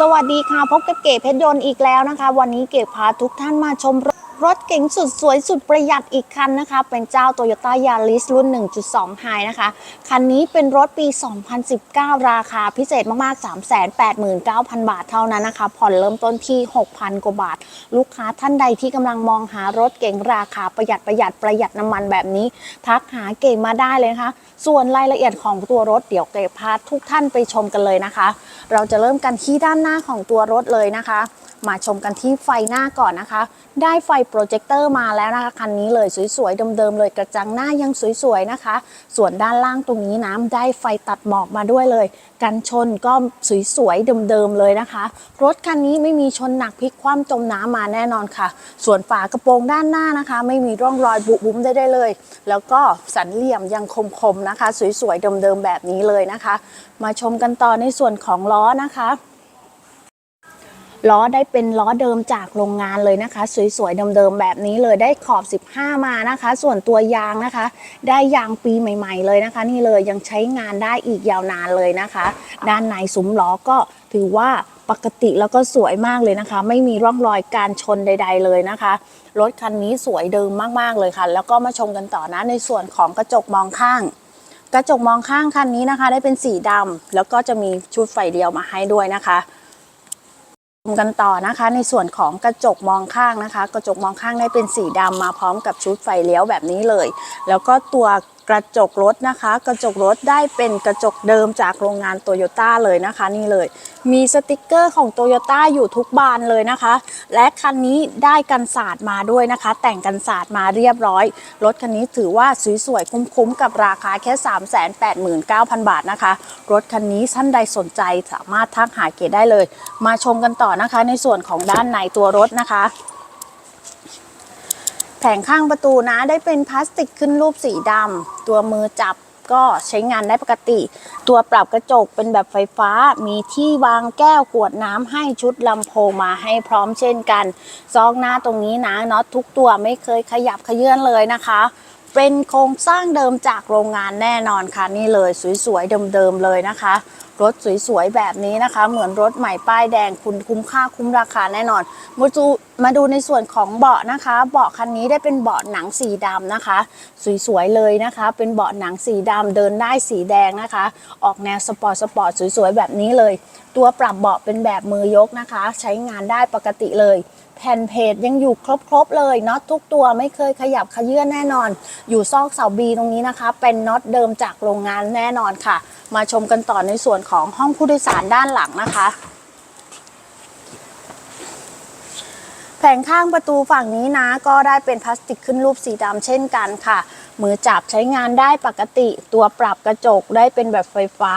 สวัสดีค่ะ พบกับเก๋เพชรยนต์อีกแล้วนะคะ วันนี้เก๋พาทุกท่านมาชม รถเก๋งสุดสวยสุดประหยัดอีกคันนะคะ เป็นเจ้า Toyota Yaris รุ่น 1.2 High นะคะ คันนี้เป็นรถปี 2019 ราคาพิเศษมากๆ 389,000 บาทเท่านั้นนะคะ ผ่อนเริ่มต้นที่ 6,000 กว่าบาท ลูกค้าท่านใดที่กำลังมองหารถเก๋งราคาประหยัดประหยัดประหยัดน้ำมันแบบนี้ ทักหาเก๋มาได้เลยนะคะ ส่วนรายละเอียดของตัวรถเดี๋ยวเก๋พาทุกท่านไปชมกันเลยนะคะ เราจะเริ่มกันที่ด้านหน้าของตัวรถเลยนะคะ มาชมกันที่ไฟหน้าก่อนนะคะ ได้ไฟโปรเจคเตอร์มาแล้วนะคะ คันนี้เลยสวยๆเดิมๆเลยกระจังหน้ายังสวยๆนะคะ ส่วนด้านล่างตรงนี้น้ำได้ไฟตัดหมอกมาด้วยเลย กันชนก็สวยๆเดิมๆเลยนะคะ รถคันนี้ไม่มีชนหนักพลิกคว่ำจมน้ำมาแน่นอนค่ะ ส่วนฝากระโปรงด้านหน้านะคะ ไม่มีร่องรอยบุบุ้มได้ได้เลย แล้วก็สันเหลี่ยมยังคมๆนะคะ สวยๆเดิมๆแบบนี้เลยนะคะ มาชมกันต่อในส่วนของล้อนะคะ ล้อได้เป็นล้อเดิมจากโรงงานเลยนะคะ สวยๆเดิมๆแบบนี้เลยได้ขอบ 15 มานะคะ ส่วนตัวยางนะคะ ได้ยางปีใหม่ ๆ เลยนะคะ นี่เลยยังใช้งานได้อีกยาวนานเลยนะคะ ด้านในซุ้มล้อก็ถือว่าปกติแล้วก็สวยมากเลยนะคะ ไม่มีร่องรอยการชนใด ๆ เลยนะคะรถคันนี้สวยเดิมมากๆเลยค่ะ แล้วก็มาชมกันต่อนะในส่วนของกระจกมองข้าง กระจกมองข้างคันนี้นะคะ ได้เป็นสีดำแล้วก็จะมีชุดไฟเดียวมาให้ด้วยนะคะ ชมกันต่อนะคะในส่วนของกระจกมองข้างนะคะ กระจกมองข้างได้เป็นสีดำมาพร้อมกับชุดไฟเลี้ยวแบบนี้เลย แล้วก็ตัว กระจกรถนะคะ กระจกรถได้เป็นกระจกเดิมจากโรงงานโตโยต้าเลยนะคะนี่เลย มีสติกเกอร์ของโตโยต้าอยู่ทุกบานเลยนะคะ และคันนี้ได้กันศาสตร์มาด้วยนะคะ แต่งกันศาสตร์มาเรียบร้อย รถคันนี้ถือว่าสวยๆคุ้มๆกับราคาแค่ 389,000 บาทนะคะ รถคันนี้ท่านใดสนใจสามารถทักหาเกดได้เลย มาชมกันต่อนะคะในส่วนของด้านในตัวรถนะคะ ผงข้างประตูนะได้เป็นพลาสติกขึ้นรูปสีดำตัวมือจับก็ใช้งานได้ปกติ ตัวปรับกระจกเป็นแบบไฟฟ้า มีที่วางแก้วขวดน้ำให้ชุดลำโพงมาให้พร้อมเช่นกัน ซองหน้าตรงนี้นะน็อตทุกตัวไม่เคยขยับขยื่นเลยนะคะ เป็นโครงสร้างเดิมจากโรงงานแน่นอนค่ะนี่เลยสวยๆเดิมๆเลยนะคะ รถสวยๆแบบนี้นะคะ เหมือนรถใหม่ป้ายแดงคุณคุ้มค่าคุ้มราคาแน่นอน มาดูมาดูในส่วนของเบาะนะคะ เบาะคันนี้ได้เป็นเบาะหนังสีดำนะคะ สวยๆเลยนะคะ เป็นเบาะหนังสีดำเดินได้สีแดงนะคะ ออกแนวสปอร์ตสปอร์ตสวยๆแบบนี้เลย ตัวปรับเบาะเป็นแบบมือยกนะคะ ใช้งานได้ปกติเลย แผ่นเพจยังอยู่ครบๆเลยน็อตทุกตัวไม่เคยขยับขยื่นแน่นอน อยู่ซอกเสาบีตรงนี้นะคะ เป็นน็อตเดิมจากโรงงานแน่นอนค่ะ มาชมกันต่อในส่วนของห้องผู้โดยสารด้านหลังนะคะ ผงข้างประตูฝั่งนี้นะ ก็ได้เป็นพลาสติกขึ้นรูปสีดำเช่นกันค่ะ มือจับใช้งานได้ปกติ ตัวปรับกระจกได้เป็นแบบไฟฟ้า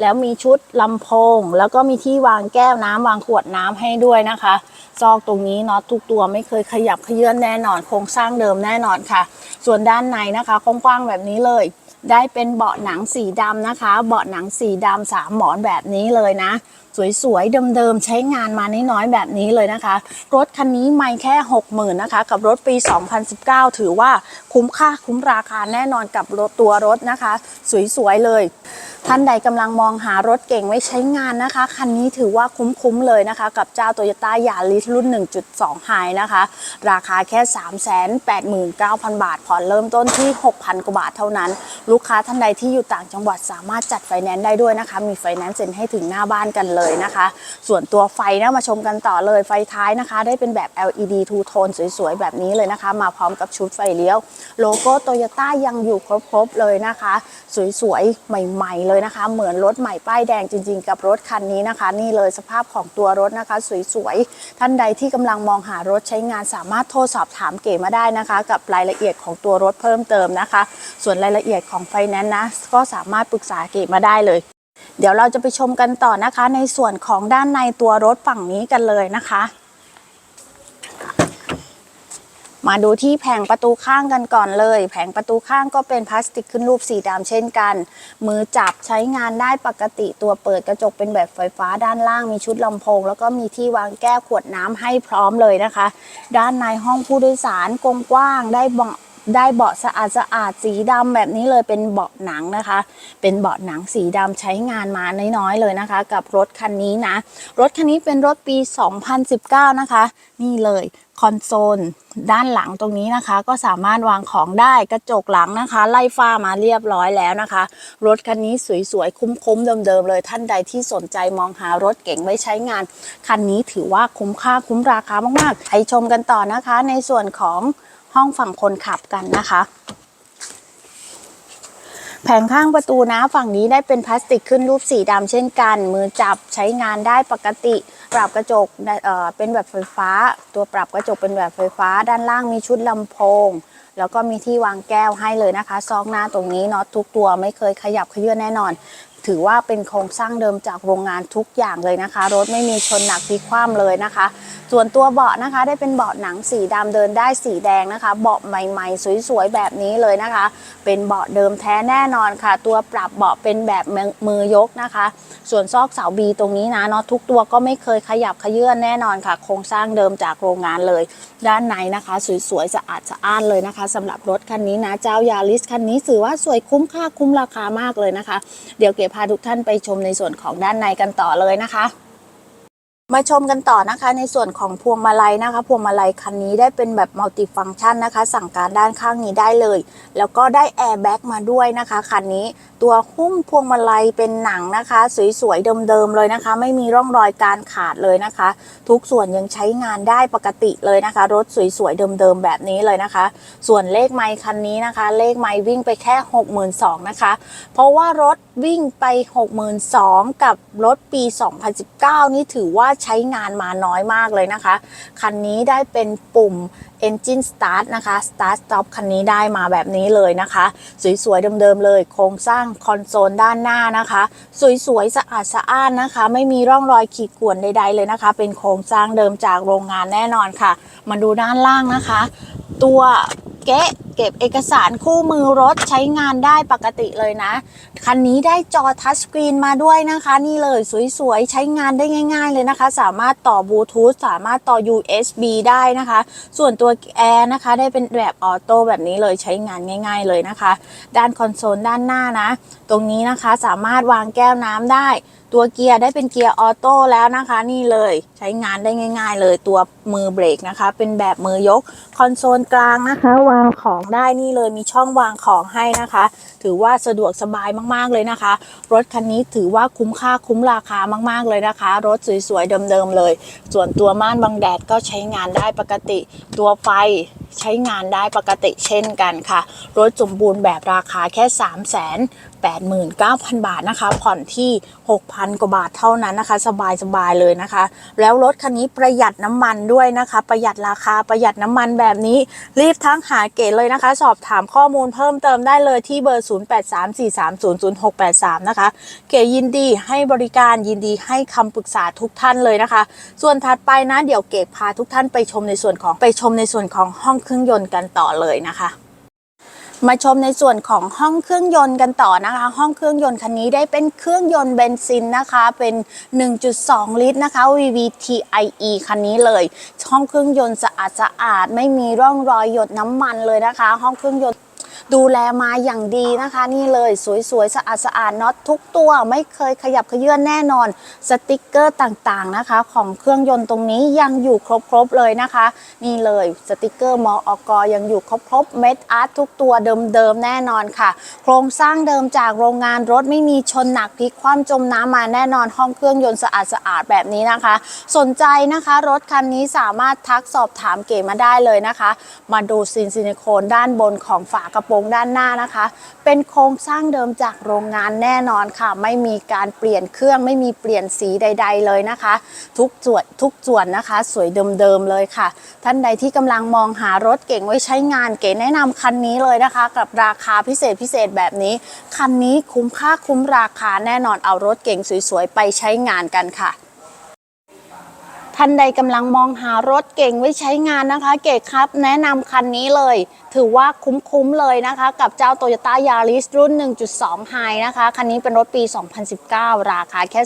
แล้วมีชุดลำโพง แล้วก็มีที่วางแก้วน้ำวางขวดน้ำให้ด้วยนะคะ ซอกตรงนี้เนาะทุกตัวไม่เคยขยับเขยื่นแน่นอน โครงสร้างเดิมแน่นอนค่ะ ส่วนด้านในนะคะกว้างๆแบบนี้เลย ได้เป็นเบาะหนังสีดำนะคะ เบาะหนังสีดำสามหมอนแบบนี้เลยนะ สวยๆเดิมๆใช้งานมาน้อยๆแบบนี้เลยนะคะ รถคันนี้ไม่แค่ 60,000นะคะ กับรถปี 2019 ถือว่าคุ้มค่าคุ้มราคาแน่นอนกับรถตัวรถนะคะ สวยๆเลย ท่านใดกำลังมองหารถเก่งไว้ใช้งานนะคะ คันนี้ถือว่าคุ้มๆเลยนะคะ กับเจ้า Toyota Yaris รุ่น 1.2 High นะคะ ราคาแค่ 389,000 บาทผ่อนเริ่มต้นที่ 6,000กว่าบาทเท่านั้นลููกค้าท่านใดที่อยู่ต่างจังหวัดสามารถจัดไฟแนนซ์ได้ด้วยนะคะ มีไฟแนนซ์เซ็นให้ถึงหน้าบ้านกันเลยนะคะ ส่วนตัวไฟนะมาชมกันต่อเลยไฟท้ายนะคะ ได้เป็นแบบ LED two tone สวยๆ แบบนี้เลยนะคะ มาพร้อมกับชุดไฟเลี้ยว โลโก้โตโยต้ายังอยู่ครบๆเลยนะคะ สวยๆ ใหม่ๆเลยนะคะ เหมือนรถใหม่ป้ายแดงจริงๆ กับรถคันนี้นะคะ นี่เลยสภาพของตัวรถนะคะ สวยๆ ท่านใดที่กำลังมองหารถใช้งานสามารถโทรสอบถามเก๋มาได้นะคะ กับรายละเอียดของตัวรถเพิ่มเติมนะคะ ส่วนรายละเอียดของไฟแนนซ์นะ ก็สามารถปรึกษาเก๋มาได้เลย เดี๋ยวเราจะไปชมกันต่อนะคะ ในส่วนของด้านในตัวรถฝั่งนี้กันเลยนะคะ มาดูที่แผงประตูข้างกันก่อนเลย แผงประตูข้างก็เป็นพลาสติกขึ้นรูปสีดำเช่นกัน มือจับใช้งานได้ปกติตัวเปิดกระจกเป็นแบบไฟฟ้าด้านล่างมีชุดลำโพง แล้วก็มีที่วางแก้วขวดน้ำให้พร้อมเลยนะคะ ด้านในห้องผู้โดยสารกว้างได้เบาะ ได้เบาะสะอาดสะอาดสีดำแบบนี้เลยเป็นเบาะหนังนะคะ เป็นเบาะหนังสีดำใช้งานมาน้อยๆเลยนะคะ กับรถคันนี้นะ รถคันนี้เป็นรถปี 2019 นะคะ นี่เลยคอนโซลด้านหลังตรงนี้นะคะ ก็สามารถวางของได้กระจกหลังนะคะ ไล่ฟ้ามาเรียบร้อยแล้วนะคะ รถคันนี้สวยๆ คุ้มๆเดิมๆเลยท่านใดที่สนใจมองหารถเก๋งไว้ใช้งาน คันนี้ถือว่าคุ้มค่าคุ้มราคามากๆไปชมกันต่อนะคะในส่วนของ ห้องฝั่งคนขับกันนะคะ แผงข้างประตูนะฝั่งนี้ได้เป็นพลาสติกขึ้นรูปสีดำเช่นกัน มือจับใช้งานได้ปกติ ปรับกระจกเเป็นแบบไฟฟ้า ตัวปรับกระจกเป็นแบบไฟฟ้า ด้านล่างมีชุดลำโพง แล้วก็มีที่วางแก้วให้เลยนะคะ ซองหน้าตรงนี้น็อตทุกตัวไม่เคยขยับเขยื่อนแน่นอน ถือว่าเป็นโครงสร้างเดิมจากโรงงานทุกอย่างเลยนะคะ รถไม่มีชนหนักพลิกคว่ำเลยนะคะ ส่วนตัวเบาะนะคะ ได้เป็นเบาะหนังสีดำเดินได้สีแดงนะคะ เบาะใหม่ๆ สวยๆ แบบนี้เลยนะคะ เป็นเบาะเดิมแท้แน่นอนค่ะ ตัวปรับเบาะเป็นแบบมือยกนะคะ ส่วนซอกเสาบีตรงนี้นะเนาะทุกตัวก็ไม่เคยขยับขยื่นแน่นอนค่ะ โครงสร้างเดิมจากโรงงานเลย ด้านในนะคะ สวยๆสะอาดสะอ้านเลยนะคะสำหรับรถคันนี้นะเจ้ายาริสคันนี้ถือว่าสวยคุ้มค่าคุ้มราคามากเลยนะคะ เดี๋ยวเก๋พาทุกท่านไปชมในส่วนของด้านในกันต่อเลยนะคะ มาชมกันต่อนะคะ ในส่วนของพวงมาลัยนะคะ พวงมาลัยคันนี้ได้เป็นแบบมัลติฟังก์ชันนะคะ สั่งการด้านข้างนี้ได้เลย แล้วก็ได้แอร์แบ็กมาด้วยนะคะคันนี้ตัวหุ้มพวงมาลัยเป็นหนังนะคะ สวยๆเดิมๆเลยนะคะ ไม่มีร่องรอยการขาดเลยนะคะ ทุกส่วนยังใช้งานได้ปกติเลยนะคะ รถสวยๆเดิมๆแบบนี้เลยนะคะ ส่วนเลขไมค์คันนี้นะคะ เลขไมค์วิ่งไปแค่ 62,000นะคะ เพราะว่ารถวิ่งไป 62,000กับรถปี 2019 นี่ถือว่าใช้งานมาน้อยมากเลยนะคะ คันนี้ได้เป็นปุ่ม Engine Start นะคะ Start Stop คันนี้ได้มาแบบนี้เลยนะคะ สวยๆเดิมๆเลย โครงสร้างคอนโซลด้านหน้านะคะ สวยๆสะอาดสะอ้านนะคะ ไม่มีร่องรอยขีดข่วนใดๆเลยนะคะ เป็นโครงสร้างเดิมจากโรงงานแน่นอนค่ะ มาดูด้านล่างนะคะ ตัวเก๊ะ เก็บเอกสารคู่มือรถใช้งานได้ปกติเลยนะ คันนี้ได้จอทัชสกรีนมาด้วยนะคะ นี่เลยสวยๆ ใช้งานได้ง่ายๆเลยนะคะ สามารถต่อบลูทูธสามารถต่อ USB ได้นะคะ ส่วนตัวแอร์นะคะ ได้เป็นแบบออโต้แบบนี้เลยใช้งานง่าย ๆเลยนะคะ ด้านคอนโซลด้านหน้านะ ตรงนี้นะคะสามารถวางแก้วน้ำได้ตัวเกียร์ได้เป็นเกียร์ออโต้แล้วนะคะ นี่เลยใช้งานได้ง่าย ๆ เลยตัวมือเบรกนะคะ เป็นแบบมือยก คอนโซลกลางนะคะ วางของได้นี่เลยมีช่องวางของให้นะคะ ถือว่าสะดวกสบายมากๆเลยนะคะ รถคันนี้ถือว่าคุ้มค่าคุ้มราคามากๆเลยนะคะ รถสวยๆเดิมๆเลย ส่วนตัวม่านบังแดดก็ใช้งานได้ปกติตัวไฟใช้งานได้ปกติเช่นกันค่ะ รถสมบูรณ์แบบราคาแค่ 3 89,000 บาทนะคะ ผ่อนที่ 6,000 กว่าบาทเท่านั้นนะคะ สบายๆเลยนะคะ แล้วรถคันนี้ประหยัดน้ำมันด้วยนะคะ ประหยัดราคาประหยัดน้ำมันแบบนี้ รีบทั้งหาเก๋เลยนะคะ สอบถามข้อมูลเพิ่มเติมได้เลยที่เบอร์ 0834300683 นะคะ เก๋ยินดีให้บริการยินดีให้คำปรึกษาทุกท่านเลยนะคะ ส่วนถัดไปนะเดี๋ยวเก๋พาทุกท่านไปชมในส่วนของไปชมในส่วนของห้องเครื่องยนต์กันต่อเลยนะคะ มาชมในส่วนของห้องเครื่องยนต์กันต่อนะคะ ห้องเครื่องยนต์คันนี้ได้เป็นเครื่องยนต์เบนซินนะคะ เป็น 1.2 ลิตรนะคะ VVTIE คันนี้เลย ห้องเครื่องยนต์สะอาดสะอาดไม่มีร่องรอยหยดน้ำมันเลยนะคะ ห้องเครื่องยนต์ ดูแลมาอย่างดีนะคะ นี่เลยสวยๆสะอาดสะอาดน็อตทุกตัวไม่เคยขยับขยื่อนแน่นอน สติกเกอร์ต่างๆนะคะ ของเครื่องยนต์ตรงนี้ยังอยู่ครบๆเลยนะคะ นี่เลยสติกเกอร์มออกยังอยู่ครบๆเม็ดอาร์ตทุกตัวเดิมๆแน่นอนค่ะ โครงสร้างเดิมจากโรงงานรถไม่มีชนหนักพลิกคว่ำจมน้ำมาแน่นอนห้องเครื่องยนต์สะอาดสะอาดๆแบบนี้นะคะ สนใจนะคะรถคันนี้สามารถทักสอบถามเก๋มาได้เลยนะคะ มาดูซินซิลิโคนด้านบนของฝากระโปรงงด้านหน้านะคะ เป็นโครงสร้างเดิมจากโรงงานแน่นอนค่ะ ไม่มีการเปลี่ยนเครื่องไม่มีเปลี่ยนสีใด ๆ เลยนะคะ ทุกส่วนทุกส่วนนะคะ สวยเดิมๆเลยค่ะ ท่านใดที่กำลังมองหารถเก่งไว้ใช้งานเก๋แนะนำคันนี้เลยนะคะ กับราคาพิเศษพิเศษแบบนี้ คันนี้คุ้มค่าคุ้มราคาแน่นอนเอารถเก่งสวยๆไปใช้งานกันค่ะ ท่านใดกำลังมองหารถเก่งไว้ใช้งานนะคะ เก๋ครับ แนะนำคันนี้เลย ถือว่าคุ้มๆเลยนะคะ กับเจ้า Toyota Yaris รุ่น 1.2 High นะคะ คันนี้เป็นรถปี 2019 ราคาแค่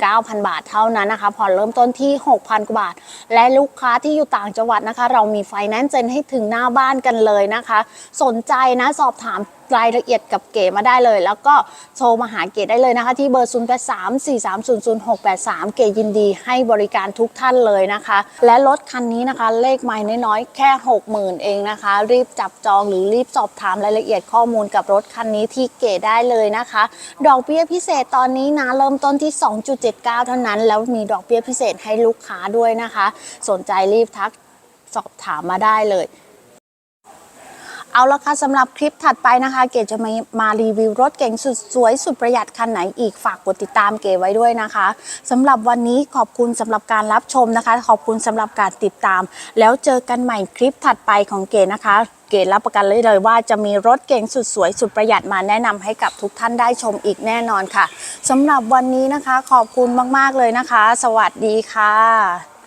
389,000 บาทเท่านั้นนะคะ ผ่อนเริ่มต้นที่ 6,000 กว่าบาท และลูกค้าที่อยู่ต่างจังหวัดนะคะ เรามีไฟแนนซ์เซ็นให้ถึงหน้าบ้านกันเลยนะคะ สนใจนะสอบถาม รายละเอียดกับเก๋มาได้เลย แล้วก็โทรมาหาเก๋ได้เลยนะคะ ที่เบอร์ 0 8 3 4 3 0 0 6 8 3 เก๋ยินดีให้บริการทุกท่านเลยนะคะ และรถคันนี้นะคะ เลขไม่น้อยๆ แค่ 60,000 เองนะคะ รีบจับจองหรือรีบสอบถามรายละเอียดข้อมูลกับรถคันนี้ที่เก๋ได้เลยนะคะ ดอกเบี้ยพิเศษตอนนี้นะเริ่มต้นที่ 2.79 เท่านั้น แล้วมีดอกเบี้ยพิเศษให้ลูกค้าด้วยนะคะ สนใจรีบทักสอบถามมาได้เลย เอาละค่ะสำหรับคลิปถัดไปนะคะ เก๋จะมามารีวิวรถเก๋งสุดสวยสุดประหยัดคันไหนอีกฝากกดติดตามเก๋ไว้ด้วยนะคะสำหรับวันนี้ขอบคุณสำหรับการรับชมนะคะ ขอบคุณสำหรับการติดตาม แล้วเจอกันใหม่คลิปถัดไปของเก๋นะคะ เก๋รับประกันเลยเลยว่าจะมีรถเก๋งสุดสวยสุดประหยัดมาแนะนำให้กับทุกท่านได้ชมอีกแน่นอนค่ะสำหรับวันนี้นะคะ ขอบคุณมากๆเลยนะคะ สวัสดีค่ะ